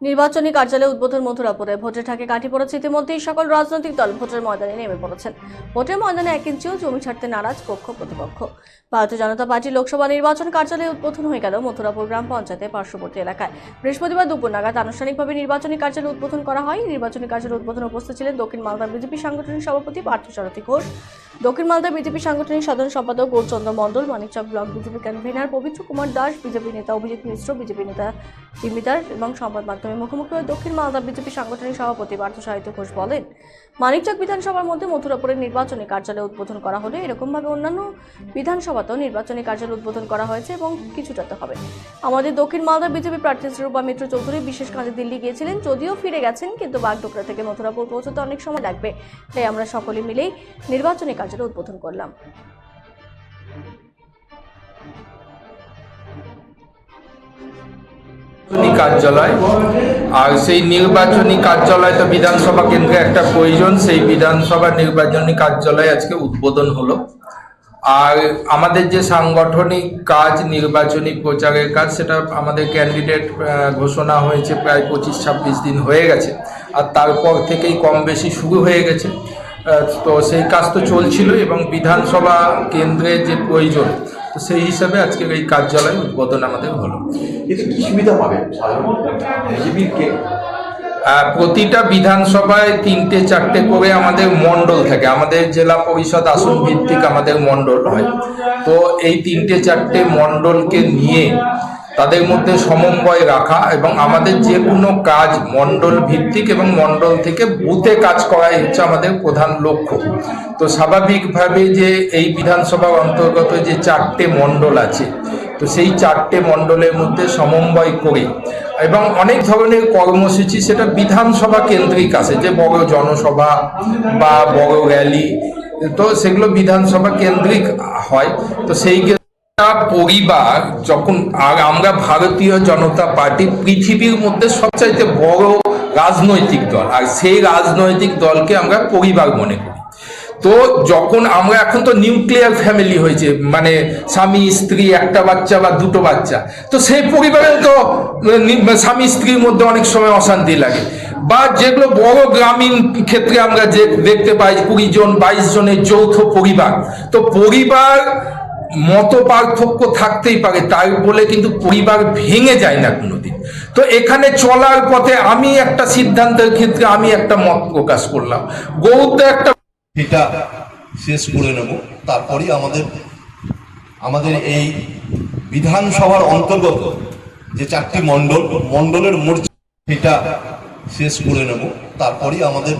নির্বাচনী কার্যালয়ে উদ্বোধন মথুরাপুরে ভোটের ঠাকে কাঠি পড়েছে ইতিমধ্যেই সকল রাজনৈতিক দল ভোটের ময়দানে নেমে পড়েছেন। ভোটের ময়দানে এক ইঞ্চিও জমি ছাড়তে নারাজ পক্ষ প্রতিপক্ষ। ভারতীয় জনতা পার্টি লোকসভা নির্বাচন কার্যালয়ে উদ্বোধন হয়ে গেল মথুরাপুর গ্রাম পঞ্চায়েতের পার্শ্ববর্তী এলাকায়। বৃহস্পতিবার দুপুর নাগাদ আনুষ্ঠানিকভাবে নির্বাচনী কার্যালয় উদ্বোধন করা হয়। নির্বাচনী কার্যালয় উদ্বোধনে উপস্থিত ছিলেন দক্ষিণ মালদা বিজেপি সাংগঠনিক সভাপতি পার্থ পার্থসারথী ঘোষ। দক্ষিণ মালদা বিজেপি সাংগঠনিক সাধারণ সম্পাদক Gourchandra Mondal, Manikchak block BJP convener Pabitra Kumar Das, BJP নেতা অভিজিৎ মিশ্র, বিজেপি নেতা জিমিদার এবং সংবাদ মাধ্যমে মুখোমুখি হয়ে দক্ষিণ মালদা বিজেপি সাংগঠনিক সভাপতি পার্থ সাহিত্য ঘোষ বলেন, মানিকচক বিধানসভার মধ্যে মথুরাপুরের নির্বাচনী কার্যালয় উদ্বোধন করা হলে এরকমভাবে অন্যান্য বিধানসভাতেও নির্বাচনী কার্যালয় উদ্বোধন করা হয়েছে এবং কিছুটা তো হবে। আমাদের দক্ষিণ মালদা বিজেপি প্রার্থী শ্রীরূপা মিত্র চৌধুরী বিশেষ কাজে দিল্লি গিয়েছিলেন, যদিও ফিরে গেছেন, কিন্তু বাগডোকরা থেকে মথুরাপুর পৌঁছতে অনেক সময় লাগবে। তাই আমরা সকলে মিলেই নির্বাচনী কার্যালয় উদ্বোধন করলাম। কার্যালয়। আর সেই নির্বাচনী কার্যালয় তো বিধানসভা কেন্দ্রে একটা প্রয়োজন, সেই বিধানসভা নির্বাচনী কার্যালয় আজকে উদ্বোধন হলো। আর আমাদের যে সাংগঠনিক কাজ, নির্বাচনী প্রচারের কাজ, সেটা আমাদের ক্যান্ডিডেট ঘোষণা হয়েছে প্রায় পঁচিশ ছাব্বিশ দিন হয়ে গেছে। আর তারপর থেকেই কম বেশি শুরু হয়ে গেছে। তো সেই কাজ তো চলছিল এবং বিধানসভা কেন্দ্রে যে প্রয়োজন তো সেই হিসাবে আজকে এই কার্যালয় উদ্বোধন আমাদের হলো। এতে কি সুবিধা পাবে সাধারণ বিজেপির কে আহ, প্রতিটা বিধানসভায় তিনটে চারটে করে আমাদের মণ্ডল থাকে। আমাদের জেলা পরিষদ আসন ভিত্তিক আমাদের মণ্ডল হয়। তো এই তিনটে চারটে মন্ডলকে নিয়ে তাদের মধ্যে সমন্বয় রাখা এবং আমাদের যে কোনো কাজ মণ্ডল ভিত্তিক এবং মণ্ডল থেকে বুথে কাজ করাই হচ্ছে আমাদের প্রধান লক্ষ্য। তো স্বাভাবিকভাবে যে এই বিধানসভার অন্তর্গত যে চারটে মণ্ডল আছে, তো সেই চারটে মণ্ডলের মধ্যে সমন্বয় করে এবং অনেক ধরনের কর্মসূচি সেটা বিধানসভা কেন্দ্রিক আছে, যে বড় জনসভা বা বড় র্যালি, তো সেগুলো বিধানসভা কেন্দ্রিক হয়। তো সেই পরিবার যখন আর আমরা ভারতীয় জনতা পার্টি পৃথিবীর মধ্যে সবচাইতে বড় রাজনৈতিক দল। আর সেই রাজনৈতিক দলকে আমরা পরিবার মনে করি। তো যখন আমরা এখন তো নিউক্লিয়ার ফ্যামিলি হয়েছে মানে স্বামী, স্ত্রী, একটা বাচ্চা বা দুটো বাচ্চা, তো সেই পরিবারে তো স্বামী, স্ত্রীর মধ্যে অনেক সময় অশান্তি লাগে। বা যেগুলো বড় গ্রামীণ ক্ষেত্রে আমরা যে দেখতে পাই, কুড়ি জন, বাইশ জনের যৌথ পরিবার, তো পরিবার মত পার্থক্য থাকতেই পারে, তাই বলে কিন্তু পরিবার ভেঙে যায় না কোনোদিন। তো এখানে চলার পথে আমি একটা সিদ্ধান্তের ক্ষেত্রে আমি একটা মত প্রকাশ করলাম। গৌত্র একটা এটা শেষ করে নেব। তারপরেই আমাদের আমাদের এই বিধানসভার অন্তর্গত যে চারটি মণ্ডল, মণ্ডলের মোর্চা এটা শেষ করে নেব। তারপরেই আমাদের